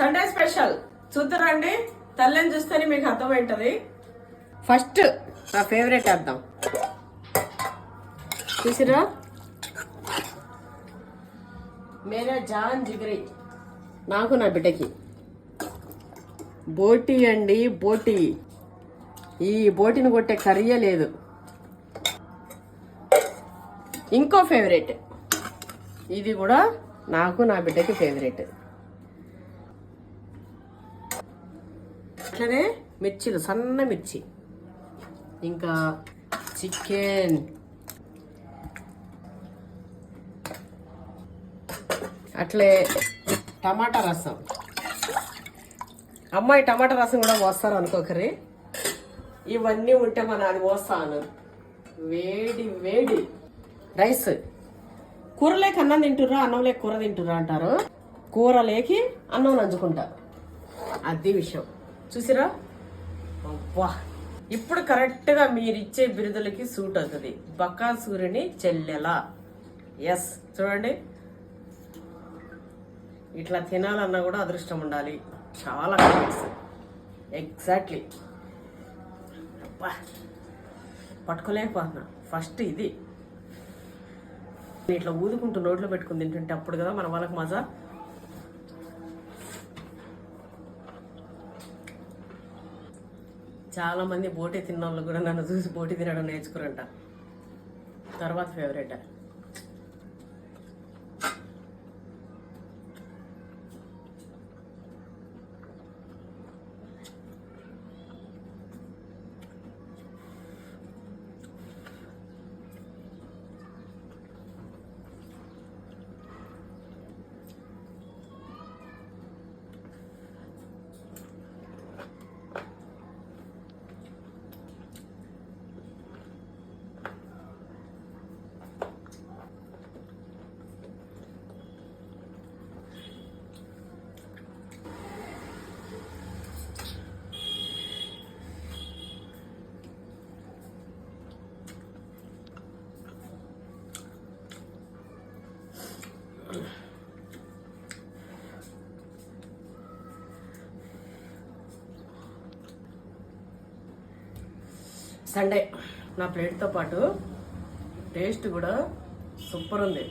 Sunday special చూద్దరండి. తల్లిని చూస్తేనే మీకు అర్థమవుతుంది ఫస్ట్ నా ఫేవరెట్ అర్థం చూసిరా? మేరా జాన్ జిగరి. నాకు నా బిడ్డకి. బోటి అండి బోటి. ఈ బోటిని కొట్టే కర్రీయే లేదు. ఇంకో ఫేవరెట్ ఇది కూడా నాకు నా బిడ్డకి ఫేవరెట్ అట్లనే మిర్చిలు సన్న మిర్చి. ఇంకా చికెన్. అట్లే టమాటా రసం. అమ్మాయి టమాటా రసం కూడా పోస్తారు అనుకోకరి. ఇవన్నీ ఉంటే మన అది పోస్తాను వేడి వేడి. రైస్. కూర లేక అన్నం తింటుర్రా అన్నం లేక కూర తింటుర్రా అంటారు. కూర లేకి అన్నం నంచుకుంటారు అది విషయం. చూసిరా? అబ్బా. ఇప్పుడు కరెక్ట్గా మీరిచ్చే బిరుదులకి సూట్ అవుతుంది. బకాసూరిని చెల్లెలా. ఎస్ చూడండి. ఇట్లా తినాలన్నా కూడా అదృష్టం ఉండాలి. చాలా కమెంట్స్ ఎగ్జాక్ట్లీ అబ్బా. పట్టుకోలేకపోతున్నా. ఫస్ట్ ఇది. ఇట్లా ఊదుకుంటూ నోట్లో పెట్టుకుని తింటుంటే అప్పుడు కదా మన వాళ్ళకి మజా చాలా మంది బోటి తిన్న వాళ్ళు కూడా నన్ను చూసి బోటి తినడం నేర్చుకురంట. తర్వాత ఫేవరెట్ సండే నా ప్లేట్తో పాటు టేస్ట్ కూడా సూపర్ ఉంది.